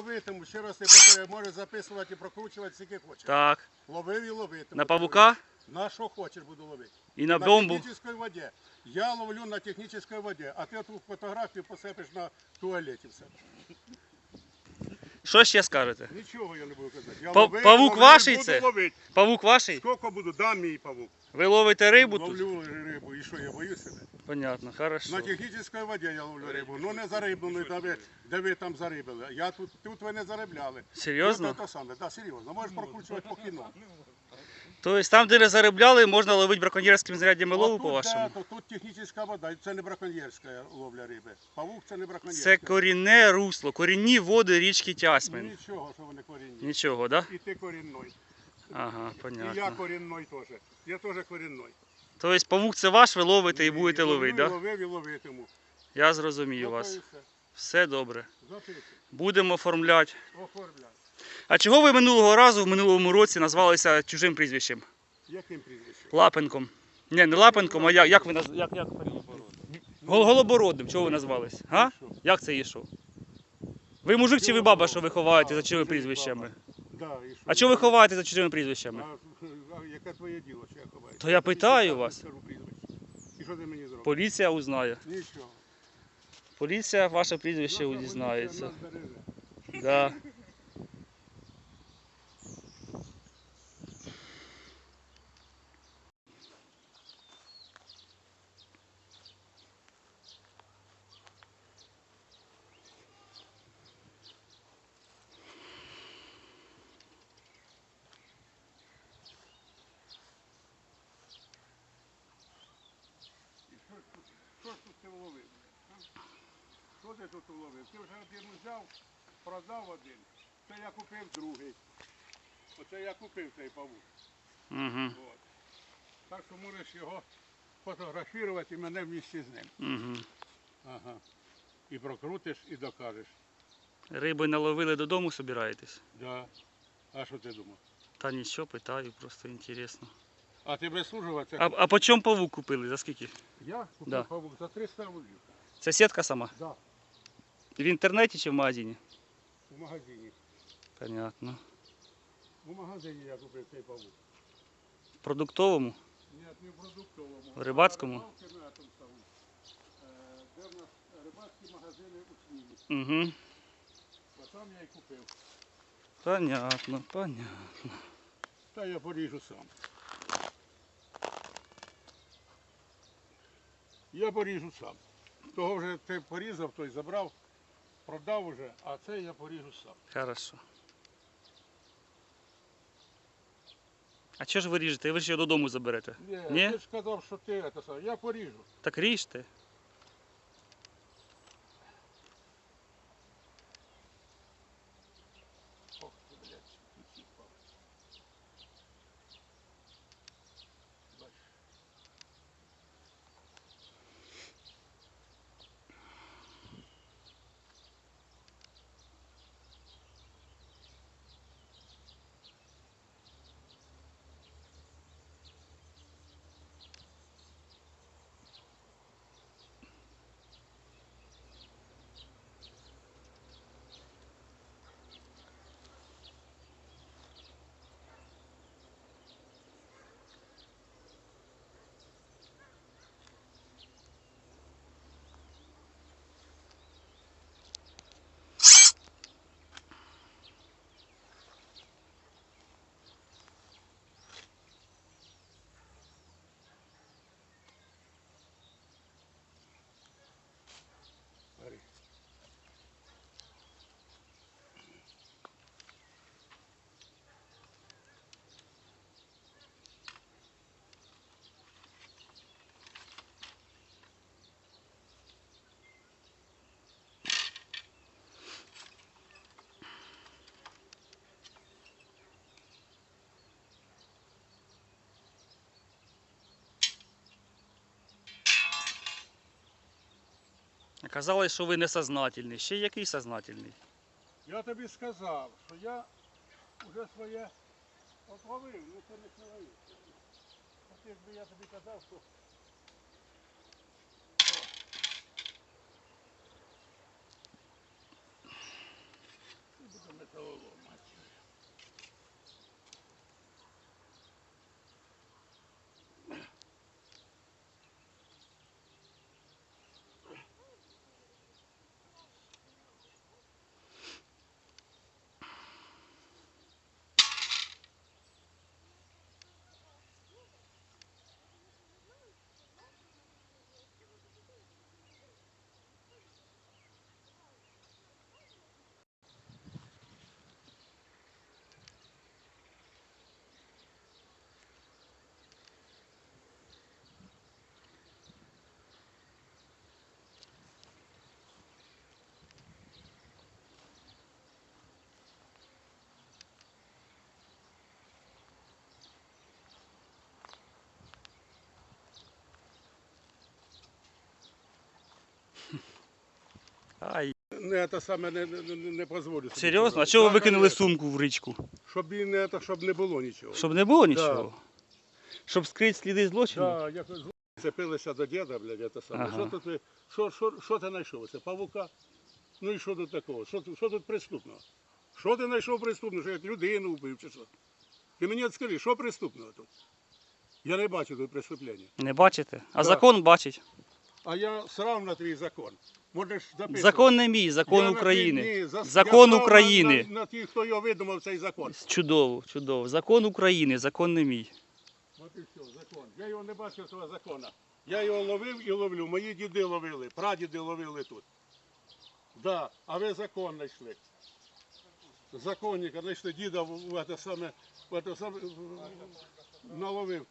ловитиму, ще раз не повторяю, може записувати і прокручувати скільки хочеш. Так. Ловив і ловитиму. На павука На що хочеш буду ловити. і на бомбу. На технічній воді. Я ловлю на технічній воді, а ти ту фотографію посипеш на туалеті все. Що ще скажете? Нічого я не буду казати. Я Па- ловив, павук ловив, ваший буду це? ловити. Павук ваший? Скільки буду, дам мій павук. Ви ловите рибу тут? Ловлю рибу, і що, я боюся? Понятно, хорошо. На технічній воді я ловлю рибу. Ну не зариблену, де ви, де ви там зарибили. Я тут, тут ви не заробляли. Серйозно? Те саме, да, серйозно. Можеш прокручувати по кіно. Тобто там, де не заробляли, можна ловити браконьєрським знаряддям лову, по-вашому? да, тут технічна вода, це не браконьєрська ловля риби. Павук це не браконьєрська. Це корінне русло, корінні води річки Тясмин. Нічого, що вони корінні. Нічого, так? Да? І ти корінний. Ага, І я понятно. корінний теж. Я теж корінний. Тобто павук це ваш, ви ловите і будете ловити, так? Да? Ловив і ловитиму. Я зрозумів Ну, вас. все. Добре. Будемо оформляти. Оформляй. А чого ви минулого разу, в минулому році, назвалися чужим прізвищем? Яким прізвищем? Лапенком. Ні, не Лапенком, а як, як ви наз... як, як... Гол- Голобородним, чого ви назвались? Що? Як це що? Ви мужик чи ви баба, що ви ховаєте за чужими прізвищами? Да, і що? А чого ви ховаєте за чужими прізвищами? А, а яке твоє діло, що я ховаю? То я питаю вас. скажу прізвище. І що ти мені зробиш? Поліція узнає. Нічого. Поліція ваше прізвище Наша поліція нас береже. Да. Що ж тут ти вловив? а? Що ти тут вловив? Ти вже один взяв, продав один. Це я купив другий. Оце я купив цей павук. Угу. От. Так що можеш його фотографувати і мене в місті з ним. Угу. Ага. І прокрутиш, і докажеш. Риби наловили додому, собираєтесь? Да. А що ти думав? Та нічого, питаю, просто інтересно. А ти без служива А, а по чому павук купили? За скільки? я купив Да. павук за 300 рублів. Це сітка сама? Да. В інтернеті чи в магазині? В магазині. Понятно. В магазині я купив цей павук. В продуктовому? Ні, не в продуктовому. В рибацькому? Е, Де в нас рибацькі магазини у Смілі. Угу. А там я і купив. Понятно, понятно. Та я поріжу сам. Я поріжу сам. Того вже ти порізав, той забрав, продав уже, а це я поріжу сам. Хорошо. А що ж ви ріжете? Ви ж його додому заберете. Ні, Ні? ти ж сказав, що ти це саме. Я поріжу. Так ріжте. Казалось, що ви несознательний. Ще який сознательний? Я тобі сказав, що я вже своє отловив, ну це не чоловік. От якби я тобі казав, що Не, це саме не, не, не, собі Серйозно? цього А чого ви викинули Та, сумку в річку? Щоб, не, це, щоб не було нічого. Щоб не було нічого? Щоб скрити сліди злочину? Да, як зло- цепилися до діда, блядь, це саме. Ага. Що тут ви, що, що, що ти знайшов? Це павука? Ну і що тут такого? Що, тут- що тут преступного? Що ти знайшов преступного? Що як людину вбив чи що? Ти мені от скажи, що преступного тут? Я не бачу тут преступлення. Не бачите? А Да. закон бачить. А я срав на твій закон. Можеш записувати. Закон не мій, закон Я на твій- України. ні, за- я Закон срав на- України. На, на ті, хто його видумав, цей закон. Чудово, чудово. Закон України, закон не мій. От і все, закон. Я його не бачив того закона. Я його ловив і ловлю. Мої діди ловили, прадіди ловили тут. Да, а ви закон знайшли. Законника знайшли діда в, в, це саме, в, це саме, в- наловив.